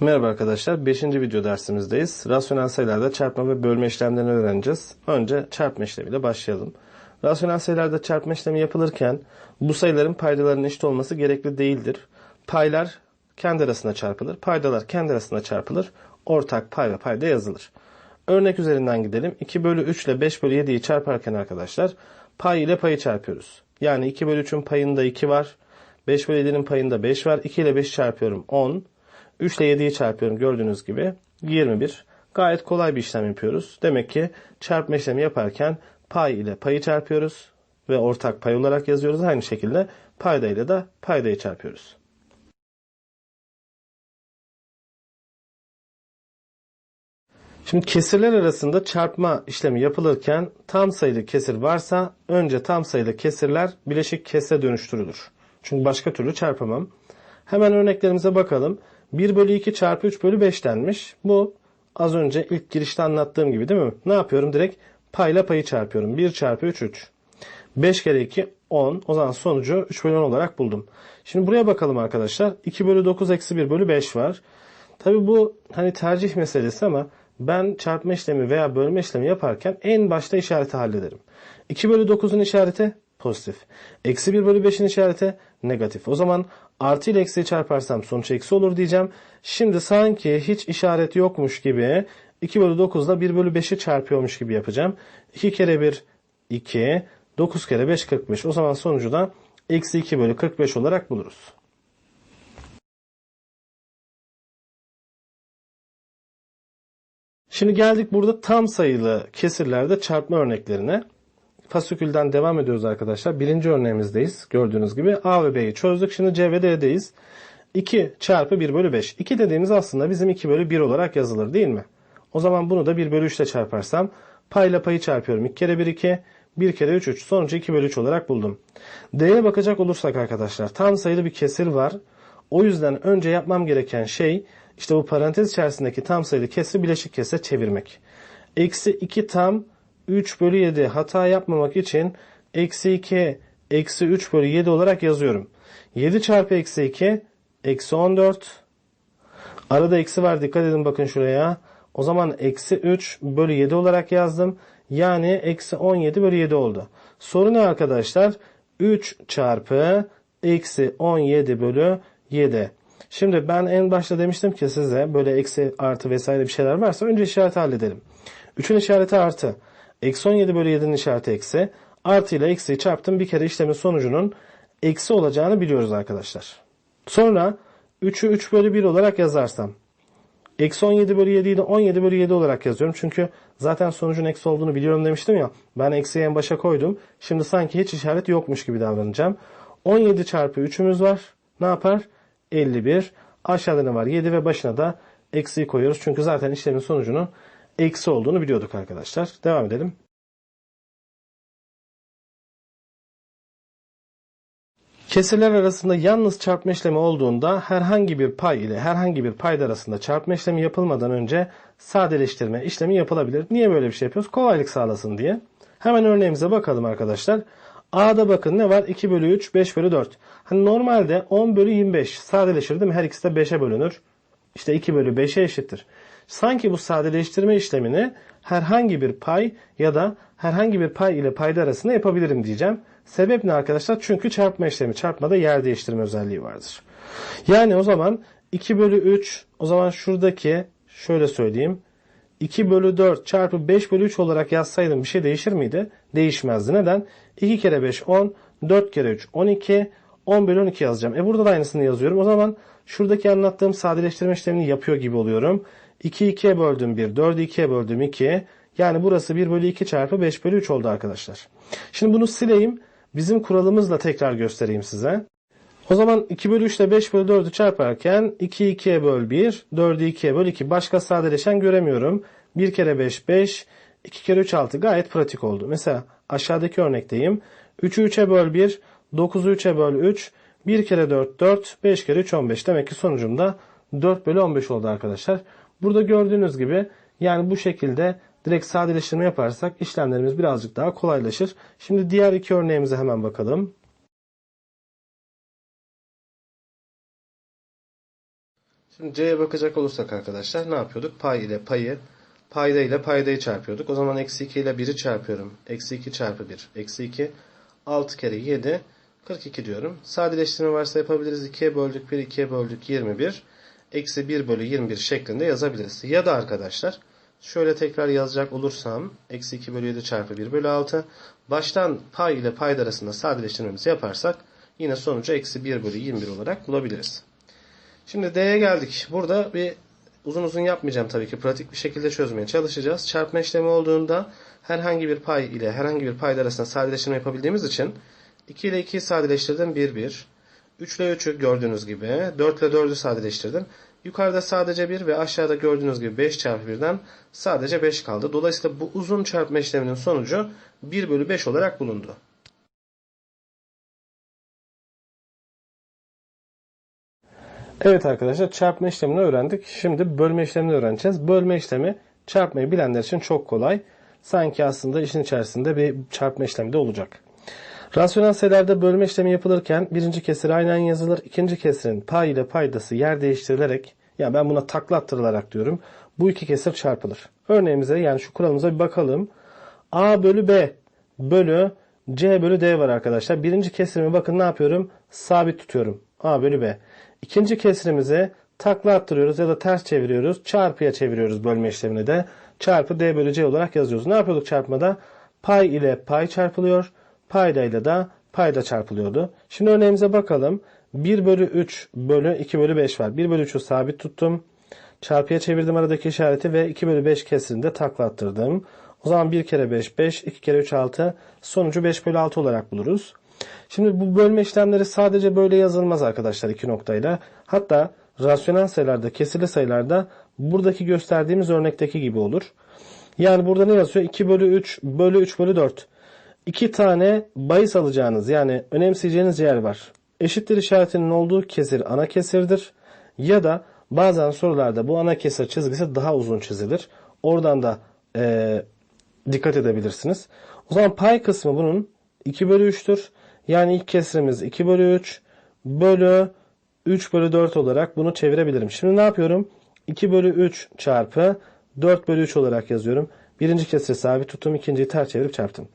Merhaba arkadaşlar. 5. video dersimizdeyiz. Rasyonel sayılarda çarpma ve bölme işlemlerini öğreneceğiz. Önce çarpma işlemiyle başlayalım. Rasyonel sayılarda çarpma işlemi yapılırken bu sayıların paydalarının eşit olması gerekli değildir. Paylar kendi arasında çarpılır. Paydalar kendi arasında çarpılır. Ortak pay ve payda yazılır. Örnek üzerinden gidelim. 2 bölü 3 ile 5 bölü 7'yi çarparken arkadaşlar pay ile payı çarpıyoruz. Yani 2 bölü 3'ün payında 2 var. 5 bölü 7'nin payında 5 var. 2 ile 5 çarpıyorum 10. 3 ile 7'yi çarpıyorum gördüğünüz gibi 21. Gayet kolay bir işlem yapıyoruz. Demek ki çarpma işlemi yaparken pay ile payı çarpıyoruz ve ortak pay olarak yazıyoruz. Aynı şekilde payda ile de paydayı çarpıyoruz. Şimdi kesirler arasında çarpma işlemi yapılırken tam sayılı kesir varsa önce tam sayılı kesirler bileşik kesre dönüştürülür. Çünkü başka türlü çarpamam. Hemen örneklerimize bakalım. 1 bölü 2 çarpı 3 bölü 5 denmiş. Bu az önce ilk girişte anlattığım gibi değil mi? Ne yapıyorum? Direkt payla payı çarpıyorum. 1 çarpı 3 3. 5 kere 2 10. O zaman sonucu 3 bölü 10 olarak buldum. Şimdi buraya bakalım arkadaşlar. 2 bölü 9 eksi 1 bölü 5 var. Tabi bu hani tercih meselesi ama ben çarpma işlemi veya bölme işlemi yaparken en başta işareti hallederim. 2 bölü 9'un işareti pozitif. Eksi 1 bölü 5'in işareti negatif. O zaman artı ile eksiyi çarparsam sonuç eksi olur diyeceğim. Şimdi sanki hiç işaret yokmuş gibi 2 bölü 9 ile 1 bölü 5'i çarpıyormuş gibi yapacağım. 2 kere 1 2 9 kere 5 45. O zaman sonucu da eksi 2 bölü 45 olarak buluruz. Şimdi geldik burada tam sayılı kesirlerde çarpma örneklerine. Fasikülden devam ediyoruz arkadaşlar. Birinci örneğimizdeyiz. Gördüğünüz gibi A ve B'yi çözdük. Şimdi C ve D'deyiz. 2 çarpı 1 bölü 5. 2 dediğimiz aslında bizim 2 bölü 1 olarak yazılır değil mi? O zaman bunu da 1 bölü 3 ile çarparsam payla payı çarpıyorum. 2 kere 1 2, 1 kere 3 3. Sonucu 2 bölü 3 olarak buldum. D'ye bakacak olursak arkadaşlar tam sayılı bir kesir var. O yüzden önce yapmam gereken şey işte bu parantez içerisindeki tam sayılı kesri bileşik kesre çevirmek. Eksi 2 tam 3 bölü 7 hata yapmamak için eksi 2 eksi 3 bölü 7 olarak yazıyorum. 7 çarpı eksi 2 eksi 14. Arada eksi var dikkat edin bakın şuraya. O zaman eksi 3 bölü 7 olarak yazdım. Yani eksi 17 bölü 7 oldu. Soru ne arkadaşlar? 3 çarpı eksi 17 bölü 7. Şimdi ben en başta demiştim ki size böyle eksi artı vesaire bir şeyler varsa önce işareti halledelim. 3'ün işareti artı. Eksi 17 bölü 7'nin işareti eksi. Artı ile eksiyi çarptım. Bir kere işlemin sonucunun eksi olacağını biliyoruz arkadaşlar. Sonra 3'ü 3 bölü 1 olarak yazarsam. Eksi 17 bölü 7'yi de 17 bölü 7 olarak yazıyorum. Çünkü zaten sonucun eksi olduğunu biliyorum demiştim ya. Ben eksiyi en başa koydum. Şimdi sanki hiç işaret yokmuş gibi davranacağım. 17 çarpı 3'ümüz var. Ne yapar? 51. Aşağıda ne var? 7 ve başına da eksiyi koyuyoruz. Çünkü zaten işlemin sonucunun eksi olduğunu biliyorduk arkadaşlar. Devam edelim. Kesirler arasında yalnız çarpma işlemi olduğunda herhangi bir pay ile herhangi bir payda arasında çarpma işlemi yapılmadan önce sadeleştirme işlemi yapılabilir. Niye böyle bir şey yapıyoruz? Kolaylık sağlasın diye. Hemen örneğimize bakalım arkadaşlar. A'da bakın ne var? 2 bölü 3, 5 bölü 4. Hani normalde 10 bölü 25 sadeleşir değil mi? Her ikisi de 5'e bölünür. İşte 2 bölü 5'e eşittir. Sanki bu sadeleştirme işlemini herhangi bir pay ya da herhangi bir pay ile payda arasında yapabilirim diyeceğim. Sebep ne arkadaşlar? Çünkü çarpma işlemi. Çarpmada yer değiştirme özelliği vardır. Yani o zaman 2 bölü 3 o zaman şuradaki şöyle söyleyeyim 2 bölü 4 çarpı 5 bölü 3 olarak yazsaydım bir şey değişir miydi? Değişmezdi. Neden? 2 kere 5 10, 4 kere 3 12, 10 bölü 12 yazacağım. E burada da aynısını yazıyorum. O zaman şuradaki anlattığım sadeleştirme işlemini yapıyor gibi oluyorum. 2 2'ye böldüm 1, 4'ü 2'ye böldüm 2. Yani burası 1 bölü 2 çarpı 5 bölü 3 oldu arkadaşlar. Şimdi bunu sileyim. Bizim kuralımızla tekrar göstereyim size. O zaman 2 bölü 3 ile 5 bölü 4'ü çarparken 2 2'ye böl 1, 4'ü 2'ye böl 2. Başka sadeleşen göremiyorum. 1 kere 5 5, 2 kere 3 6 gayet pratik oldu. Mesela aşağıdaki örnekteyim. 3'ü 3'e böl 1, 9'u 3'e böl 3, 1 kere 4 4, 5 kere 3 15. Demek ki sonucumda 4 bölü 15 oldu arkadaşlar. Burada gördüğünüz gibi yani bu şekilde direkt sadeleştirme yaparsak işlemlerimiz birazcık daha kolaylaşır. Şimdi diğer iki örneğimize hemen bakalım. Şimdi C'ye bakacak olursak arkadaşlar ne yapıyorduk? Pay ile payı, payda ile paydayı çarpıyorduk. O zaman eksi 2 ile 1'i çarpıyorum. Eksi 2 çarpı 1. Eksi 2. 6 kere 7. 42 diyorum. Sadeleştirme varsa yapabiliriz. 2'ye böldük 1, 2'ye böldük 21. Eksi 1 bölü 21 şeklinde yazabiliriz. Ya da arkadaşlar şöyle tekrar yazacak olursam eksi 2 bölü 7 çarpı 1 bölü 6. Baştan pay ile payda arasında sadeleştirmemizi yaparsak yine sonucu eksi 1 bölü 21 olarak bulabiliriz. Şimdi D'ye geldik. Burada bir uzun uzun yapmayacağım tabii ki. Pratik bir şekilde çözmeye çalışacağız. Çarpma işlemi olduğunda herhangi bir pay ile herhangi bir payda arasında sadeleştirme yapabildiğimiz için 2 ile 2'yi sadeleştirdim 1 1. 3 ile 3'ü gördüğünüz gibi 4 ile 4'ü sadeleştirdim. Yukarıda sadece 1 ve aşağıda gördüğünüz gibi 5 çarpı 1'den sadece 5 kaldı. Dolayısıyla bu uzun çarpma işleminin sonucu 1 bölü 5 olarak bulundu. Evet arkadaşlar çarpma işlemini öğrendik. Şimdi bölme işlemini öğreneceğiz. Bölme işlemi çarpmayı bilenler için çok kolay. Sanki aslında işin içerisinde bir çarpma işlemi de olacak. Rasyonel sayılarda bölme işlemi yapılırken birinci kesir aynen yazılır. ikinci kesirin pay ile paydası yer değiştirilerek yani ben buna takla attırılarak diyorum. Bu iki kesir çarpılır. Örneğimize yani şu kuralımıza bir bakalım. A bölü B bölü C bölü D var arkadaşlar. Birinci kesirimi bakın ne yapıyorum? Sabit tutuyorum. A bölü B. İkinci kesirimizi takla attırıyoruz ya da ters çeviriyoruz. Çarpıya çeviriyoruz bölme işlemini de. Çarpı D bölü C olarak yazıyoruz. Ne yapıyorduk çarpmada? Pay ile pay çarpılıyor. Payda ile de payda çarpılıyordu. Şimdi örneğimize bakalım. 1 bölü 3 bölü 2 bölü 5 var. 1 bölü 3'ü sabit tuttum. Çarpıya çevirdim aradaki işareti ve 2 bölü 5 kesirinde takla attırdım. O zaman 1 kere 5 5, 2 kere 3 6. Sonucu 5 bölü 6 olarak buluruz. Şimdi bu bölme işlemleri sadece böyle yazılmaz arkadaşlar iki noktayla. Hatta rasyonel sayılarda, kesirli sayılarda buradaki gösterdiğimiz örnekteki gibi olur. Yani burada ne yazıyor? 2 bölü 3 bölü 3 bölü 4. İki tane bahis alacağınız yani önemseyeceğiniz yer var. Eşittir işaretinin olduğu kesir ana kesirdir. Ya da bazen sorularda bu ana kesir çizgisi daha uzun çizilir. Oradan da e, dikkat edebilirsiniz. O zaman pay kısmı bunun 2 bölü 3'tür. Yani ilk kesrimiz 2 bölü 3 bölü 3 bölü 4 olarak bunu çevirebilirim. Şimdi ne yapıyorum? 2 bölü 3 çarpı 4 bölü 3 olarak yazıyorum. Birinci kesri sabit tuttum. ikinciyi ters çevirip çarptım.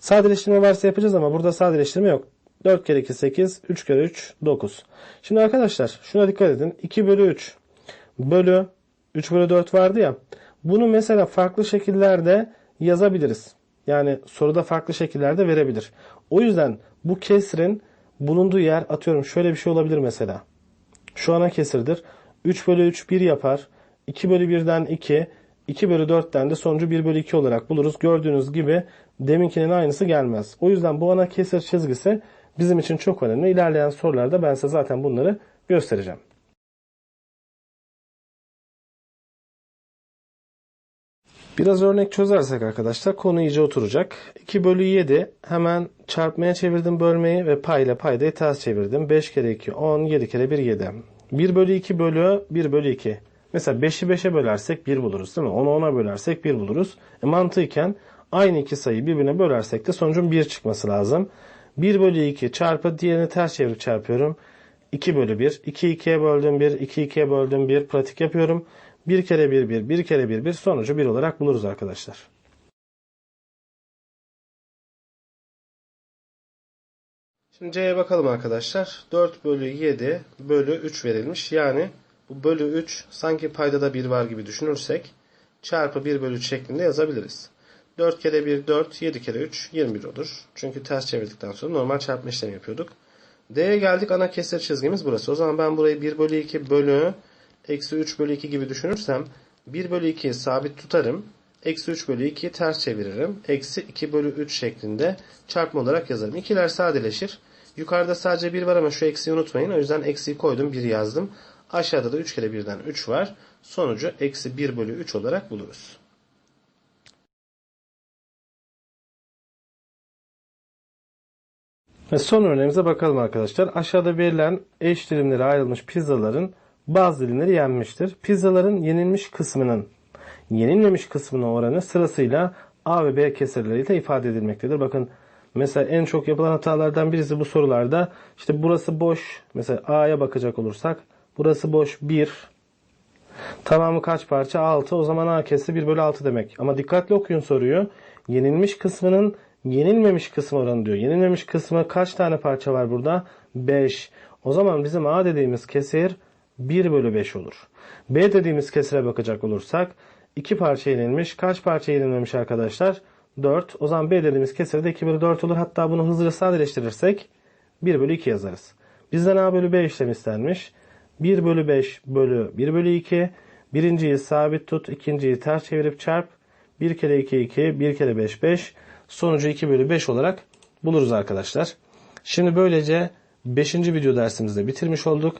Sadeleştirme varsa yapacağız ama burada sadeleştirme yok. 4 kere 2 8, 3 kere 3 9. Şimdi arkadaşlar şuna dikkat edin. 2 bölü 3 bölü 3 bölü 4 vardı ya. Bunu mesela farklı şekillerde yazabiliriz. Yani soruda farklı şekillerde verebilir. O yüzden bu kesrin bulunduğu yer atıyorum şöyle bir şey olabilir mesela. Şu ana kesirdir. 3 bölü 3 1 yapar. 2 bölü 1'den 2. 2 bölü 4'ten de sonucu 1 bölü 2 olarak buluruz. Gördüğünüz gibi deminkinin aynısı gelmez. O yüzden bu ana kesir çizgisi bizim için çok önemli. İlerleyen sorularda ben size zaten bunları göstereceğim. Biraz örnek çözersek arkadaşlar konu iyice oturacak. 2 bölü 7 hemen çarpmaya çevirdim bölmeyi ve pay ile paydayı ters çevirdim. 5 kere 2 10 7 kere 1 7. 1 bölü 2 bölü 1 bölü 2. Mesela 5'i 5'e bölersek 1 buluruz değil mi? 10'u 10'a bölersek 1 buluruz. E mantıken aynı iki sayıyı birbirine bölersek de sonucun 1 çıkması lazım. 1 bölü 2 çarpı diğerini ters çevirip çarpıyorum. 2 bölü 1. 2 2'ye böldüm 1. 2 2'ye böldüm 1. Pratik yapıyorum. 1 kere 1 1. 1 kere 1 1. Sonucu 1 olarak buluruz arkadaşlar. Şimdi C'ye bakalım arkadaşlar. 4 bölü 7 bölü 3 verilmiş. Yani bu bölü 3 sanki paydada 1 var gibi düşünürsek çarpı 1 bölü 3 şeklinde yazabiliriz. 4 kere 1 4, 7 kere 3 21 olur. Çünkü ters çevirdikten sonra normal çarpma işlemi yapıyorduk. D'ye geldik ana kesir çizgimiz burası. O zaman ben burayı 1 bölü 2 bölü eksi 3 bölü 2 gibi düşünürsem 1 bölü 2'yi sabit tutarım. Eksi 3 bölü 2'yi ters çeviririm. Eksi 2 bölü 3 şeklinde çarpma olarak yazarım. İkiler sadeleşir. Yukarıda sadece 1 var ama şu eksiği unutmayın. O yüzden eksiği koydum 1 yazdım. Aşağıda da 3 kere 1'den 3 var. Sonucu eksi 1 bölü 3 olarak buluruz. Ve son örneğimize bakalım arkadaşlar. Aşağıda verilen eş dilimlere ayrılmış pizzaların bazı dilimleri yenmiştir. Pizzaların yenilmiş kısmının yenilmemiş kısmının oranı sırasıyla A ve B kesirleriyle ifade edilmektedir. Bakın mesela en çok yapılan hatalardan birisi bu sorularda işte burası boş. Mesela A'ya bakacak olursak burası boş 1 Tamamı kaç parça? 6. O zaman A kesri 1 bölü 6 demek. Ama dikkatli okuyun soruyu. Yenilmiş kısmının yenilmemiş kısmı oranı diyor. Yenilmemiş kısmı kaç tane parça var burada? 5. O zaman bizim A dediğimiz kesir 1 bölü 5 olur. B dediğimiz kesire bakacak olursak 2 parça yenilmiş. Kaç parça yenilmemiş arkadaşlar? 4. O zaman B dediğimiz kesir de 2 bölü 4 olur. Hatta bunu hızlıca sadeleştirirsek 1 bölü 2 yazarız. Bizden A bölü B işlemi istenmiş. 1 bölü 5 bölü 1 bölü 2. Birinciyi sabit tut. ikinciyi ters çevirip çarp. 1 kere 2 2. 1 kere 5 5. Sonucu 2 bölü 5 olarak buluruz arkadaşlar. Şimdi böylece 5. video dersimizde bitirmiş olduk.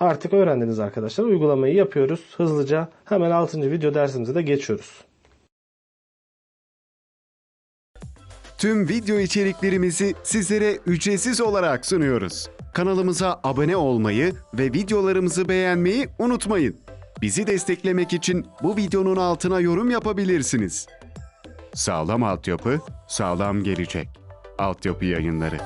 Artık öğrendiniz arkadaşlar. Uygulamayı yapıyoruz. Hızlıca hemen 6. video dersimize de geçiyoruz. Tüm video içeriklerimizi sizlere ücretsiz olarak sunuyoruz. Kanalımıza abone olmayı ve videolarımızı beğenmeyi unutmayın. Bizi desteklemek için bu videonun altına yorum yapabilirsiniz. Sağlam altyapı, sağlam gelecek. Altyapı yayınları.